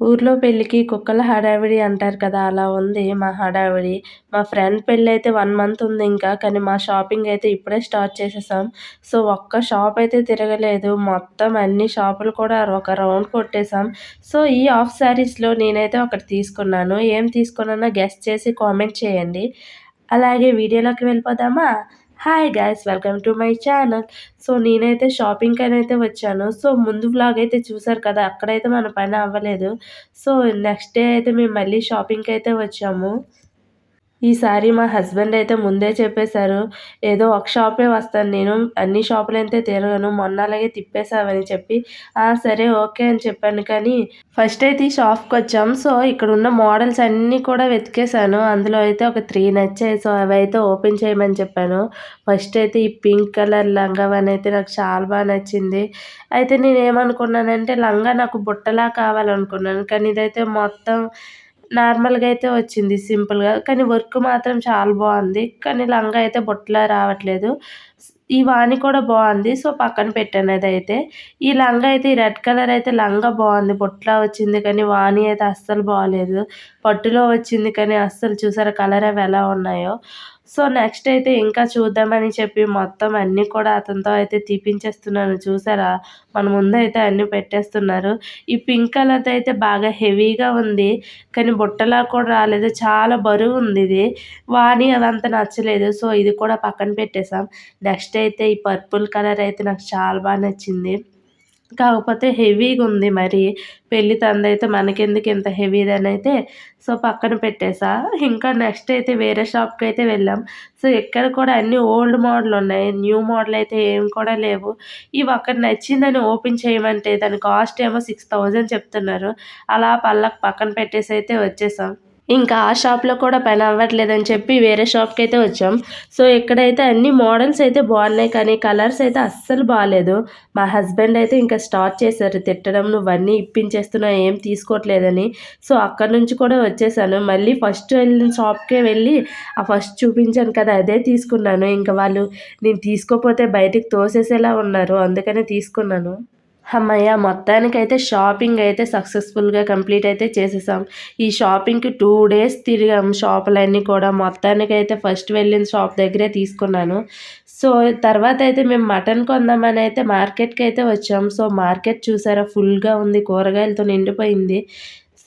ఊర్లో పెళ్ళికి కుక్కల హడావిడి అంటారు కదా అలా ఉంది మా హడావిడి. మా ఫ్రెండ్ పెళ్ళి అయితే వన్ మంత్ ఉంది ఇంకా కానీ మా షాపింగ్ అయితే ఇప్పుడే స్టార్ట్ చేసేసాం. సో ఒక్క షాప్ అయితే తిరగలేదు. మొత్తం అన్ని షాపులు కూడా ఒక రౌండ్ కొట్టేసాం సో ఈ ఆఫ్ శారీస్లో నేనైతే ఒకటి తీసుకున్నాను. ఏం తీసుకున్నానో గెస్ట్ చేసి కామెంట్ చేయండి. అలాగే వీడియోలోకి వెళ్ళిపోదామా? Hi guys welcome to my channel so నేనైతే షాపింగ్కి అయితే వచ్చాను. సో ముందు వ్లాగ్ అయితే చూసారు కదా అక్కడైతే మన పని అవ్వలేదు. సో నెక్స్ట్ డే అయితే మేము మళ్ళీ షాపింగ్కి అయితే వచ్చాము. ఈసారి మా హస్బెండ్ అయితే ముందే చెప్పేశారు ఏదో ఒక షాపే వస్తాను నేను అన్ని షాపులు అయితే తిరగను మొన్న అలాగే తిప్పేశావని చెప్పి. సరే ఓకే అని చెప్పాను. కానీ ఫస్ట్ అయితే ఈ షాప్కి వచ్చాం. సో ఇక్కడ ఉన్న మోడల్స్ అన్నీ కూడా వెతికేశాను. అందులో అయితే ఒక త్రీ నచ్చాయి సో అవి అయితే ఓపెన్ చేయమని చెప్పాను. ఫస్ట్ అయితే ఈ పింక్ కలర్ లంగావని అయితే నాకు చాలా బాగా నచ్చింది. అయితే నేను ఏమనుకున్నానంటే లంగా నాకు బుట్టలా కావాలనుకున్నాను. కానీ ఇదైతే మొత్తం నార్మల్గా అయితే వచ్చింది సింపుల్గా. కానీ వర్క్ మాత్రం చాలా బాగుంది. కానీ లంగా అయితే బొట్టలా రావట్లేదు. ఈ వాణి కూడా బాగుంది. సో పక్కన పెట్టాను అదైతే ఈ లంగా అయితే ఈ రెడ్ కలర్ అయితే లంగా బాగుంది. బొట్లా వచ్చింది కానీ వాణి అయితే అస్సలు బాగాలేదు పట్టులో వచ్చింది కానీ అస్సలు చూసారా కలర్ అవి ఎలా ఉన్నాయో. సో నెక్స్ట్ అయితే ఇంకా చూద్దామని చెప్పి మొత్తం అన్నీ కూడా అతనితో అయితే తీపించేస్తున్నాను. చూసారా? మన ముందు అయితే అన్నీ పెట్టేస్తున్నారు. ఈ పింక్ కలర్ అయితే బాగా హెవీగా ఉంది. కానీ బుట్టలా కూడా రాలేదు. చాలా బరువు ఉంది ఇది. వాణి అదంతా నచ్చలేదు. సో ఇది కూడా పక్కన పెట్టేసాం నెక్స్ట్ అయితే ఈ పర్పుల్ కలర్ అయితే నాకు చాలా బాగా నచ్చింది. కాకపోతే హెవీగా ఉంది మరి. పెళ్ళి తందైతే మనకెందుకు ఇంత హెవీదని అయితే సో పక్కన పెట్టేసా. ఇంకా నెక్స్ట్ అయితే వేరే షాప్కి అయితే వెళ్ళాం. సో ఇక్కడ కూడా అన్ని ఓల్డ్ మోడల్ ఉన్నాయి న్యూ మోడల్ అయితే ఏం కూడా లేవు. ఇవి అక్కడ నచ్చిందని ఓపెన్ చేయమంటే దాని కాస్ట్ ఏమో సిక్స్ థౌజండ్ చెప్తున్నారు. అలా పళ్ళకు పక్కన పెట్టేసి అయితే వచ్చేసాం. ఇంకా ఆ షాప్లో కూడా పని అవ్వట్లేదని చెప్పి వేరే షాప్కి అయితే వచ్చాం. సో ఇక్కడైతే అన్ని మోడల్స్ అయితే బాగున్నాయి కానీ కలర్స్ అయితే అస్సలు బాగాలేదు. మా హస్బెండ్ అయితే ఇంకా స్టార్ట్ చేశారు తిట్టడం నువ్వు అన్నీ ఇప్పించేస్తున్నావు ఏం తీసుకోవట్లేదని. సో అక్కడ నుంచి కూడా వచ్చేసాను. మళ్ళీ ఫస్ట్ వెళ్ళిన షాప్కే వెళ్ళి ఆ ఫస్ట్ చూపించాను కదా అదే తీసుకున్నాను. ఇంకా వాళ్ళు నేను తీసుకోపోతే బయటికి తోసేసేలా ఉన్నారు అందుకనే తీసుకున్నాను. అమ్మయ్య మొత్తానికైతే షాపింగ్ అయితే సక్సెస్ఫుల్గా కంప్లీట్ అయితే చేసేసాం. ఈ షాపింగ్కి టూ డేస్ తిరిగాం. షాపులన్నీ కూడా మొత్తానికైతే ఫస్ట్ వెళ్ళిన షాప్ దగ్గరే తీసుకున్నాను. సో తర్వాత అయితే మేము మటన్ కొందామని అయితే మార్కెట్కి అయితే వచ్చాం. సో మార్కెట్ చూసారా ఫుల్గా ఉంది. కూరగాయలతో నిండిపోయింది.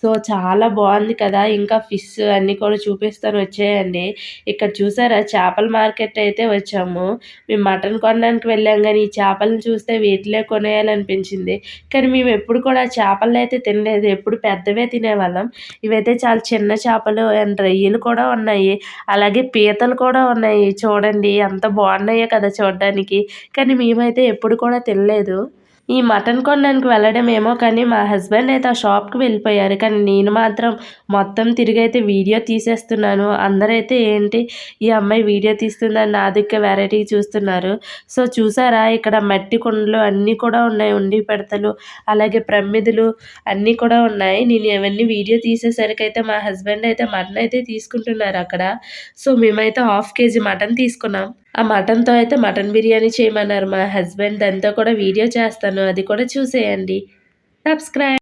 సో చాలా బాగుంది కదా. ఇంకా ఫిష్ అన్నీ కూడా చూపిస్తాను వచ్చేయండి. ఇక్కడ చూసారా? చేపల మార్కెట్ అయితే వచ్చాము. మేము మటన్ కొనడానికి వెళ్ళాం కానీ ఈ చేపలను చూస్తే వీటిలే కొనేయాలనిపించింది. కానీ మేము ఎప్పుడు కూడా చేపలు అయితే తినలేదు. ఎప్పుడు పెద్దవే తినేవాళ్ళం. ఇవైతే చాలా చిన్న చేపలు అండ్ రొయ్యలు కూడా ఉన్నాయి. అలాగే పీతలు కూడా ఉన్నాయి. చూడండి ఎంత బాగున్నాయో కదా చూడడానికి. కానీ మేమైతే ఎప్పుడు కూడా తినలేదు. ఈ మటన్ కొనడానికి వెళ్ళడం ఏమో కానీ మా హస్బెండ్ అయితే ఆ షాప్కి వెళ్ళిపోయారు. కానీ నేను మాత్రం మొత్తం తిరిగి అయితే వీడియో తీసేస్తున్నాను. అందరైతే ఏంటి ఈ అమ్మాయి వీడియో తీస్తుందని నా దిక్కు వెరైటీ చూస్తున్నారు. సో చూసారా ఇక్కడ మట్టి కుండలు అన్నీ కూడా ఉన్నాయి. ఉండి పెడతలు అలాగే ప్రమిదులు అన్నీ కూడా ఉన్నాయి. నేను ఇవన్నీ వీడియో తీసేసరికి అయితే మా హస్బెండ్ అయితే మటన్ అయితే తీసుకుంటున్నారు అక్కడ. సో మేమైతే హాఫ్ కేజీ మటన్ తీసుకున్నాం. ఆ మటన్తో అయితే మటన్ బిర్యానీ చేయమన్నారు మా హస్బెండ్. దాంతో కూడా వీడియో చేస్తాను. అది కూడా చూసేయండి. సబ్స్క్రైబ్